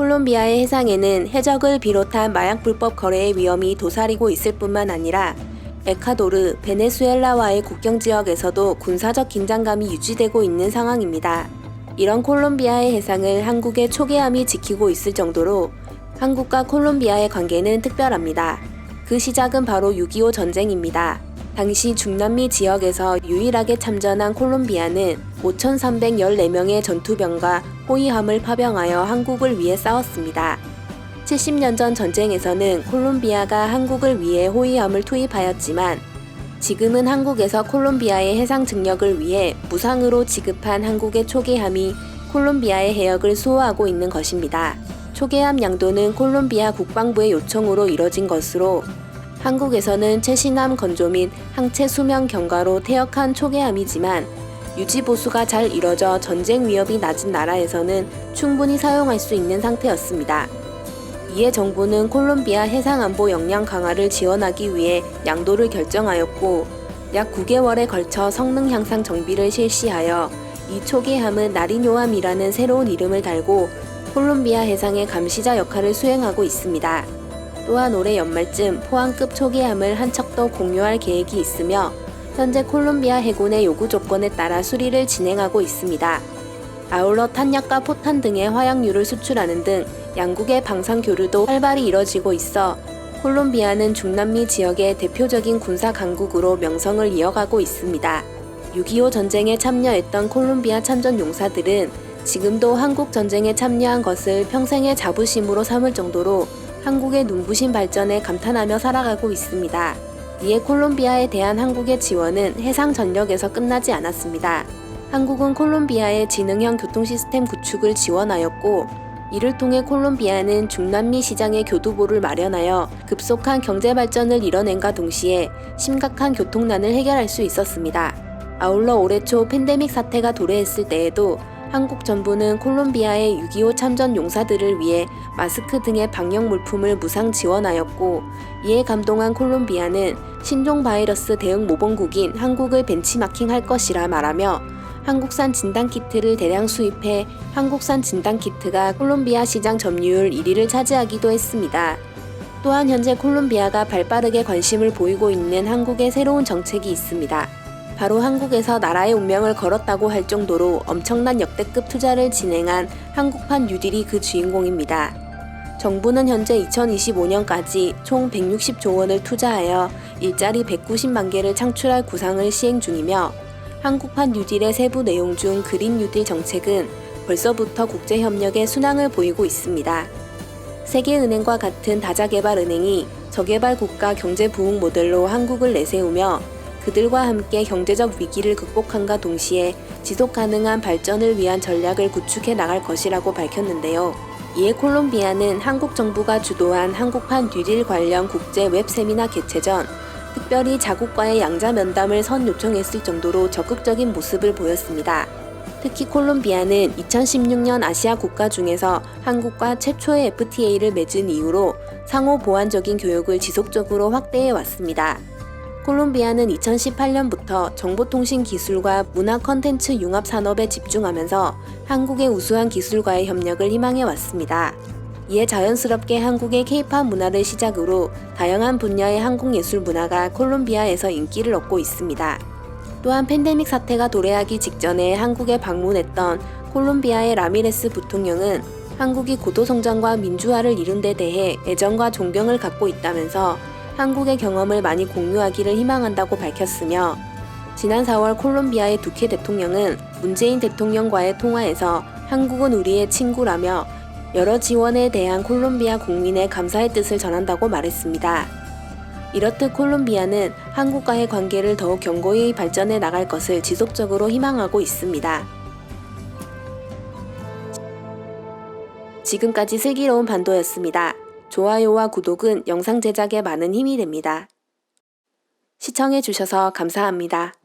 콜롬비아의 해상에는 해적을 비롯한 마약 불법 거래의 위험이 도사리고 있을 뿐만 아니라 에콰도르, 베네수엘라와의 국경 지역에서도 군사적 긴장감이 유지되고 있는 상황입니다. 이런 콜롬비아의 해상을 한국의 초계함이 지키고 있을 정도로 한국과 콜롬비아의 관계는 특별합니다. 그 시작은 바로 6.25 전쟁입니다. 당시 중남미 지역에서 유일하게 참전한 콜롬비아는 5,314명의 전투병과 호위함을 파병하여 한국을 위해 싸웠습니다. 70년 전 전쟁에서는 콜롬비아가 한국을 위해 호위함을 투입하였지만 지금은 한국에서 콜롬비아의 해상 증력을 위해 무상으로 지급한 한국의 초계함이 콜롬비아의 해역을 수호하고 있는 것입니다. 초계함 양도는 콜롬비아 국방부의 요청으로 이뤄진 것으로 한국에서는 최신함 건조 및 항체 수명 경과로 퇴역한 초계함이지만 유지 보수가 잘 이뤄져 전쟁 위협이 낮은 나라에서는 충분히 사용할 수 있는 상태였습니다. 이에 정부는 콜롬비아 해상안보 역량 강화를 지원하기 위해 양도를 결정하였고 약 9개월에 걸쳐 성능 향상 정비를 실시하여 이 초계함은 나리뇨함이라는 새로운 이름을 달고 콜롬비아 해상의 감시자 역할을 수행하고 있습니다. 또한 올해 연말쯤 포항급 초계함을 한 척 더 공유할 계획이 있으며 현재 콜롬비아 해군의 요구 조건에 따라 수리를 진행하고 있습니다. 아울러 탄약과 포탄 등의 화약류를 수출하는 등 양국의 방산 교류도 활발히 이뤄지고 있어 콜롬비아는 중남미 지역의 대표적인 군사 강국으로 명성을 이어가고 있습니다. 6.25 전쟁에 참여했던 콜롬비아 참전 용사들은 지금도 한국 전쟁에 참여한 것을 평생의 자부심으로 삼을 정도로 한국의 눈부신 발전에 감탄하며 살아가고 있습니다. 이에 콜롬비아에 대한 한국의 지원은 해상 전력에서 끝나지 않았습니다. 한국은 콜롬비아의 지능형 교통 시스템 구축을 지원하였고 이를 통해 콜롬비아는 중남미 시장의 교두보를 마련하여 급속한 경제 발전을 이뤄낸과 동시에 심각한 교통난을 해결할 수 있었습니다. 아울러 올해 초 팬데믹 사태가 도래했을 때에도 한국 정부는 콜롬비아의 6.25 참전 용사들을 위해 마스크 등의 방역 물품을 무상 지원하였고 이에 감동한 콜롬비아는 신종 바이러스 대응 모범국인 한국을 벤치마킹할 것이라 말하며 한국산 진단키트를 대량 수입해 한국산 진단키트가 콜롬비아 시장 점유율 1위를 차지하기도 했습니다. 또한 현재 콜롬비아가 발빠르게 관심을 보이고 있는 한국의 새로운 정책이 있습니다. 바로 한국에서 나라의 운명을 걸었다고 할 정도로 엄청난 역대급 투자를 진행한 한국판 뉴딜이 그 주인공입니다. 정부는 현재 2025년까지 총 160조 원을 투자하여 일자리 190만 개를 창출할 구상을 시행 중이며 한국판 뉴딜의 세부 내용 중 그린 뉴딜 정책은 벌써부터 국제협력에 순항을 보이고 있습니다. 세계은행과 같은 다자개발은행이 저개발 국가 경제 부흥 모델로 한국을 내세우며 그들과 함께 경제적 위기를 극복함과 동시에 지속 가능한 발전을 위한 전략을 구축해 나갈 것이라고 밝혔는데요. 이에 콜롬비아는 한국 정부가 주도한 한국판 뉴딜 관련 국제 웹 세미나 개최 전 특별히 자국과의 양자 면담을 선 요청했을 정도로 적극적인 모습을 보였습니다. 특히 콜롬비아는 2016년 아시아 국가 중에서 한국과 최초의 FTA를 맺은 이후로 상호 보완적인 교육을 지속적으로 확대해 왔습니다. 콜롬비아는 2018년부터 정보통신 기술과 문화 컨텐츠 융합 산업에 집중하면서 한국의 우수한 기술과의 협력을 희망해 왔습니다. 이에 자연스럽게 한국의 케이팝 문화를 시작으로 다양한 분야의 한국 예술 문화가 콜롬비아에서 인기를 얻고 있습니다. 또한 팬데믹 사태가 도래하기 직전에 한국에 방문했던 콜롬비아의 라미레스 부통령은 한국이 고도 성장과 민주화를 이룬 데 대해 애정과 존경을 갖고 있다면서 한국의 경험을 많이 공유하기를 희망한다고 밝혔으며 지난 4월 콜롬비아의 두케 대통령은 문재인 대통령과의 통화에서 한국은 우리의 친구라며 여러 지원에 대한 콜롬비아 국민의 감사의 뜻을 전한다고 말했습니다. 이렇듯 콜롬비아는 한국과의 관계를 더욱 견고히 발전해 나갈 것을 지속적으로 희망하고 있습니다. 지금까지 슬기로운 반도였습니다. 좋아요와 구독은 영상 제작에 많은 힘이 됩니다. 시청해주셔서 감사합니다.